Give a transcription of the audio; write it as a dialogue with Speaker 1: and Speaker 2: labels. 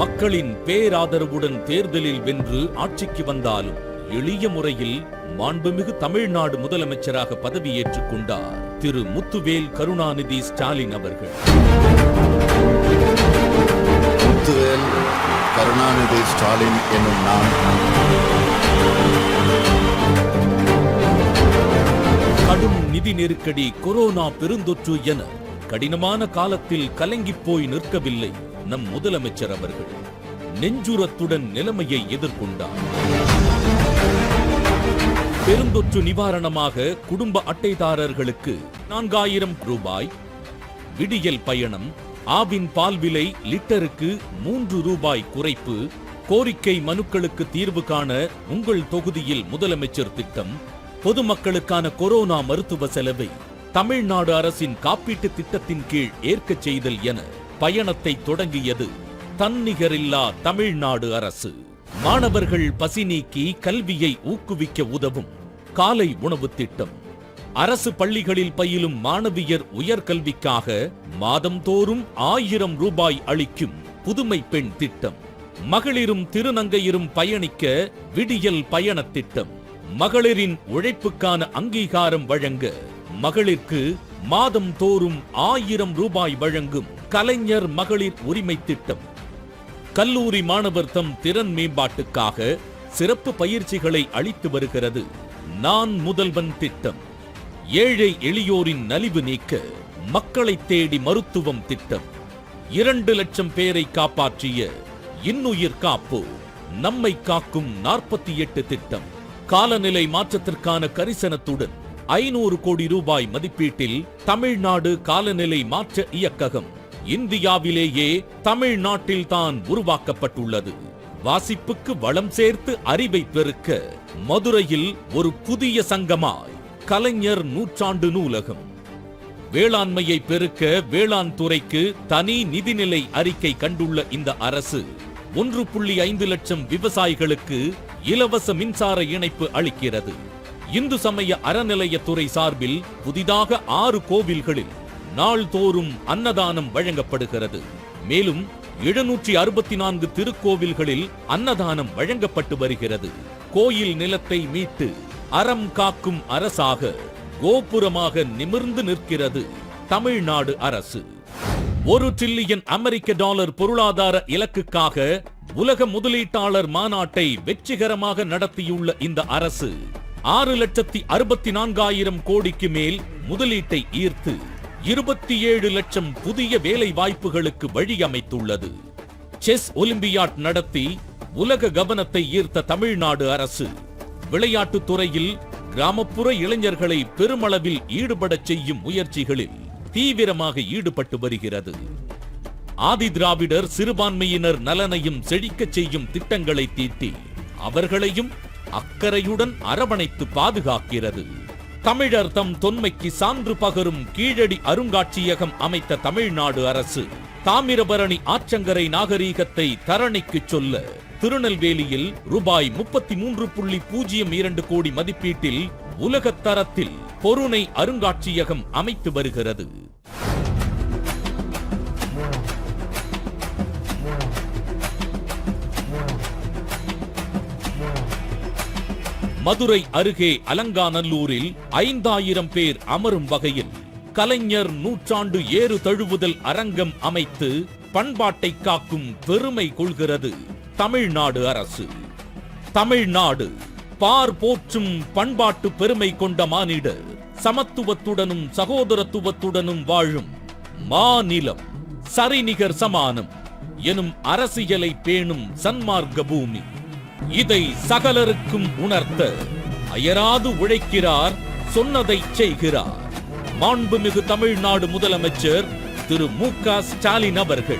Speaker 1: மக்களின் பேராதரவுடன் தேர்தலில் வென்று ஆட்சிக்கு வந்தாலும் எளிய முறையில் மாண்புமிகு தமிழ்நாடு முதலமைச்சராக பதவியேற்றுக் கொண்டார் திரு முத்துவேல் கருணாநிதி ஸ்டாலின் அவர்கள்.
Speaker 2: முத்துவேல் கருணாநிதி ஸ்டாலின் என்னும் நான்.
Speaker 1: கடும் நிதி நெருக்கடி கொரோனா பெருந்தொற்று என கடினமான காலத்தில் கலங்கிப் போய் நிற்கவில்லை. நம் முதலமைச்சர் அவர்கள் நெஞ்சுரத்துடன் நிலைமையை எதிர்கொண்டார். பெருந்தொற்று நிவாரணமாக குடும்ப அட்டைதாரர்களுக்கு நான்காயிரம் ரூபாய் விடியல் பயணம் ஆவின் பால் விலை லிட்டருக்கு மூன்று ரூபாய் குறைப்பு கோரிக்கை மனுக்களுக்கு தீர்வு காண உங்கள் தொகுதியில் முதலமைச்சர் திட்டம் பொதுமக்களுக்கான கொரோனா மருத்துவ செலவை தமிழ்நாடு அரசின் காப்பீட்டு திட்டத்தின் கீழ் ஏற்கச் செய்தல் என பயணத்தை தொடங்கியது தன்னிகரில்லா தமிழ்நாடு அரசு. மாணவர்கள் பசி நீக்கி கல்வியை ஊக்குவிக்க உதவும் காலை உணவு திட்டம். அரசு பள்ளிகளில் பயிலும் மாணவியர் உயர்கல்விக்காக மாதந்தோறும் ஆயிரம் ரூபாய் அளிக்கும் புதுமை பெண் திட்டம். மகளிரும் திருநங்கையரும் பயணிக்க விடியல் பயண திட்டம். மகளிரின் உழைப்புக்கான அங்கீகாரம் வழங்க மகளிர்க்கு மாதம் தோறும் ஆயிரம் ரூபாய் வழங்கும் கலைஞர் மகளிர் உரிமை திட்டம். கல்லூரி மாணவர் தம் திறன் மேம்பாட்டுக்காக சிறப்பு பயிற்சிகளை அளித்து வருகிறது. நான் முதல்வன் திட்டம். ஏழை எளியோரின் நலிவு நீக்க மக்களை தேடி மருத்துவம் திட்டம். இரண்டு லட்சம் பேரை காப்பாற்றிய இன்னுயிர் காப்பு நம்மை காக்கும் நாற்பத்தி எட்டு திட்டம். காலநிலை மாற்றத்திற்கான கரிசனத்துடன் ஐநூறு கோடி ரூபாய் மதிப்பீட்டில் தமிழ்நாடு காலநிலை மாற்ற இயக்ககம். இந்தியாவிலேயே தமிழ்நாட்டில் தான் உருவாக்கப்பட்டுள்ளது. வாசிப்புக்கு வளம் சேர்த்து அறிவை பெருக்க மதுரையில் ஒரு புதிய சங்கமாய் கலைஞர் நூற்றாண்டு நூலகம். வேளாண்மையை பெருக்க வேளாண் துறைக்கு தனி நிதிநிலை அறிக்கை கண்டுள்ள இந்த அரசு ஒன்று புள்ளி ஐந்து லட்சம் விவசாயிகளுக்கு இலவச மின்சார இணைப்பு அளிக்கிறது. இந்து சமய அறநிலையத்துறை சார்பில் புதிதாக ஆறு கோவில்களில் நாள்தோறும் அன்னதானம் வழங்கப்படுகிறது. மேலும் எழுநூற்றி அறுபத்தி நான்கு திருக்கோவில்களில் அன்னதானம் வழங்கப்பட்டு வருகிறது. கோயில் நிலத்தை மீட்டு அறம் காக்கும் அரசாக கோபுரமாக நிமிர்ந்து நிற்கிறது தமிழ்நாடு அரசு. ஒரு டிரில்லியன் அமெரிக்க டாலர் பொருளாதார இலக்குக்காக உலக முதலீட்டாளர் மாநாட்டை வெற்றிகரமாக நடத்தியுள்ள இந்த அரசு ஆறு லட்சத்தி அறுபத்தி நான்காயிரம் கோடிக்கு மேல் முதலீட்டை ஈர்த்து இருபத்தி ஏழு லட்சம் புதிய வேலை வாய்ப்புகளுக்கு வழியமைத்துள்ளது. செஸ் ஒலிம்பியாட் நடத்தி உலக கவனத்தை ஈர்த்த தமிழ்நாடு அரசு விளையாட்டுத் துறையில் கிராமப்புற இளைஞர்களை பெருமளவில் ஈடுபடச் செய்யும் முயற்சிகளில் தீவிரமாக ஈடுபட்டு வருகிறது. ஆதி திராவிடர் சிறுபான்மையினர் நலனையும் செழிக்கச் செய்யும் திட்டங்களை தீட்டி அவர்களையும் அக்கறையுடன் அரவணைத்து பாதுகாக்கிறது. தமிழர் தம் தொன்மைக்கு சான்று பகரும் கீழடி அருங்காட்சியகம் அமைத்த தமிழ்நாடு அரசு தாமிரபரணி ஆற்றங்கரை நாகரீகத்தை தரணிக்கு சொல்ல திருநெல்வேலியில் ரூபாய் முப்பத்தி மூன்று புள்ளி பூஜ்ஜியம் இரண்டு கோடி மதிப்பீட்டில் உலகத்தரத்தில் பொருணை அருங்காட்சியகம் அமைத்து வருகிறது. மதுரை அருகே அலங்காநல்லூரில் ஐந்தாயிரம் பேர் அமரும் வகையில் கலைஞர் நூற்றாண்டு ஏறு தழுவுதல் அரங்கம் அமைத்து பண்பாட்டை காக்கும் பெருமை கொள்கிறது தமிழ்நாடு அரசு. தமிழ்நாடு பார் போற்றும் பண்பாட்டு பெருமை கொண்ட மானிட சமத்துவத்துடனும் சகோதரத்துவத்துடனும் வாழும் மாநிலம் சரிநிகர் சமானம் எனும் அரசியலை பேணும் சன்மார்க்க பூமி. இதை சகலருக்கும் உணர்த்த அயராது உழைக்கிறார் சொன்னதை செய்கிறார். மாண்புமிகு தமிழ்நாடு முதலமைச்சர் திரு மு க ஸ்டாலின் அவர்கள்.